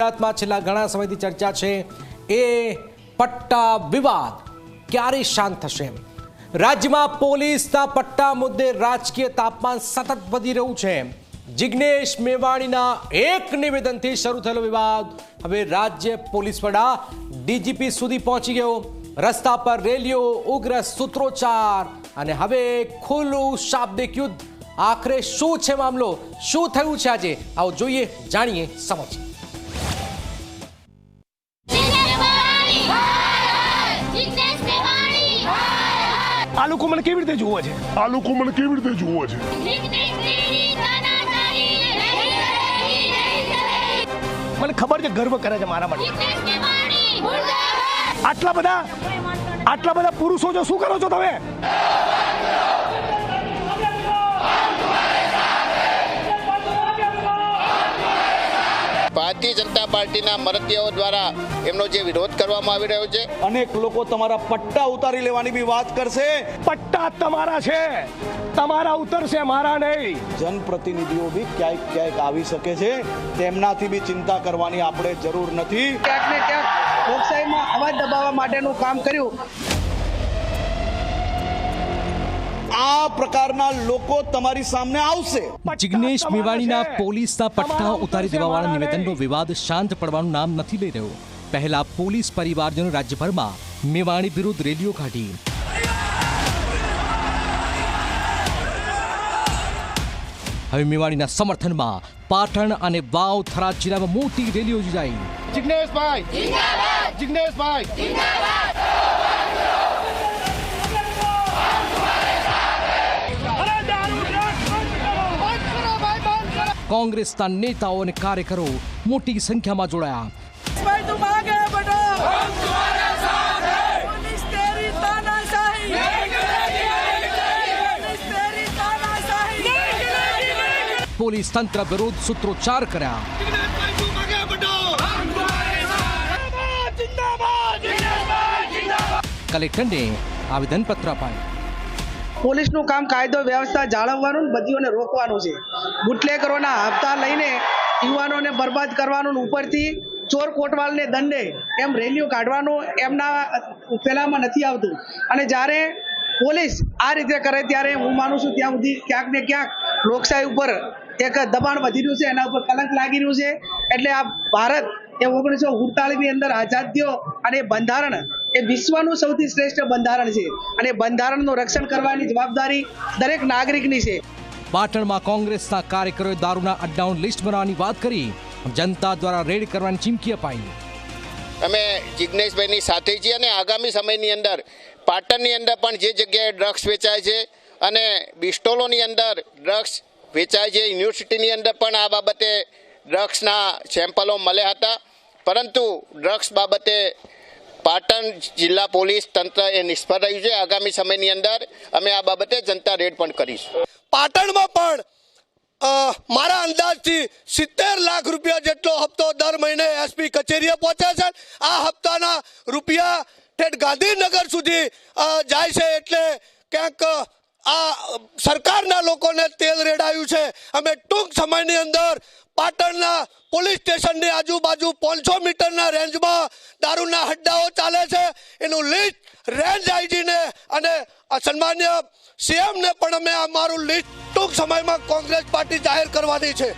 ગુજરાતમાં છેલ્લા ઘણા સમયથી ચર્ચા છે, એ પટ્ટા વિવાદ ક્યારે શાંત થશે રાજ્યમાં પોલીસના પટ્ટા મુદ્દે રાજકીય તાપમાન સતત વધી રહ્યું છે જિગ્નેશ મેવાણીના એક નિવેદનથી શરૂ થયેલો વિવાદ હવે રાજ્ય પોલીસ વડા ડીજીપી સુધી પહોંચી ગયો. રસ્તા પર રેલીઓ, ઉગ્ર સૂત્રોચ્ચાર અને હવે ખુલ્લું શાબ્દિક યુદ્ધ. આખરે શું છે મામલો? શું થયું છે આજે? આવો જોઈએ, જાણીએ સમજીએ આ લોકો મને કેવી રીતે જુએ છે? આ લોકો મને કેવી રીતે જુએ છે. મને ખબર છે ગર્વ કરે છે મારા માટે. આટલા બધા આટલા બધા પુરુષો છો શું કરો છો તમે? ભારતીય જનતા પાર્ટીના મરતિયાઓ દ્વારા એમનો જે વિરોધ કરવામાં આવી રહ્યો છે. અનેક લોકો તમારા પટ્ટા ઉતારી લેવાની બી વાત કરશે. પટ્ટા તમારા છે. તમારા ઉતરશે મારા નહીં. જનપ્રતિનિધિઓ બી ક્યાંક ક્યાંક આવી શકે છે. તેમનાથી બી ચિંતા કરવાની આપણે જરૂર નથી. ક્યાંક ને ક્યાંક લોકશાહીમાં અવાજ દબાવવા માટેનું કામ કર્યું. આ પ્રકારના લોકો તમારી સામે આવશે. જિગ્નેશ મેવાણીના પોલીસના પટ્ટા ઉતારી દેવાવાળા નિવેદનનો વિવાદ શાંત પડવાનું નામ નથી લઈ રહ્યો. પહેલા પોલીસ પરિવારજનો રાજ્યભરમાં મેવાણી વિરુદ્ધ રેલીઓ કાઢી. હવે મેવાણીના સમર્થનમાં પાટણ અને વાવ થરાદ જિલ્લામાં મોટી રેલીઓ યોજાઈ. જિગ્નેશભાઈ. જિગ્નેશભાઈ. કોંગ્રેસના નેતાઓ અને કાર્યકરો મોટી સંખ્યામાં જોડાયા પોલીસ તંત્ર વિરુદ્ધ સૂત્રોચ્ચાર કર્યા કલેક્ટરને આવેદનપત્ર અપાયું પોલીસનું કામ કાયદો, વ્યવસ્થા જાળવવાનું, બધીઓને રોકવાનું છે. બુટલેકરોના હપ્તા લઈને યુવાનોને બરબાદ કરવાનું, ઉપરથી ચોર કોટવાલને દંડે એમ રેલીઓ કાઢવાનું એમના પહેલામાં નથી આવતું. અને જ્યારે પોલીસ આ રીતે કરે ત્યારે હું માનું છું ત્યાં સુધી ક્યાંક ને ક્યાંક લોકશાહી ઉપર એક દબાણ વધી રહ્યું છે, એના ઉપર કલંક લાગી રહ્યું છે. એટલે આ ભારત એ ઓગણીસો ની અંદર આઝાદીઓ અને બંધારણ એ વિશ્વનું સૌથી શ્રેષ્ઠ બંધારણ છે અને બંધારણનું રક્ષણ કરવાની જવાબદારી દરેક નાગરિકની છે. પાટણમાં કોંગ્રેસના કાર્યકરોએ દારૂના અડડાઉન લિસ્ટ બનાવવાની વાત કરી. જનતા દ્વારા રેડ કરવાની ચીમકી અપાઈ. અમે જિજ્ઞેશભાઈની સાથે છીએ અને આગામી સમયની અંદર પાટણની અંદર પણ જે જગ્યાએ ડ્રગ્સ વેચાય છે અને બિસ્ટોલોની અંદર ડ્રગ્સ વેચાય છે યુનિવર્સિટીની અંદર પણ આ બાબતે ડ્રગ્સના સેમ્પલો મળ્યા હતા. પરંતુ ડ્રગ્સ બાબતે પાટણ જિલ્લા પોલીસ તંત્ર એ નિષ્ફળ રહ્યું છે. આગામી સમયની અંદર અમે આ બાબતે જનતા રેડ પણ કરીશું. પાટણમાં પણ મારા અંદાજથી સિત્તેર લાખ રૂપિયા જેટલો હપ્તો દર મહિને એસપી કચેરીએ પહોંચે છે. આ હપ્તાના રૂપિયા ઠેઠ ગાંધીનગર સુધી જાય છે એટલે ક્યાંક આ સરકારના લોકોને તેલ રેડાયું છે. અમે ટૂંક સમયની અંદર પાટણના પોલીસ સ્ટેશનની આજુબાજુ પાંચસો મીટરના રેન્જમાં દારૂના હડ્ડાઓ ચાલે છે. એનું લિસ્ટ રેન્જ આઈજીને અને સન્માન્ય સીએમને પણ અમે અમારું લિસ્ટ ટૂંક સમયમાં કોંગ્રેસ પાર્ટી જાહેર કરવાની છે.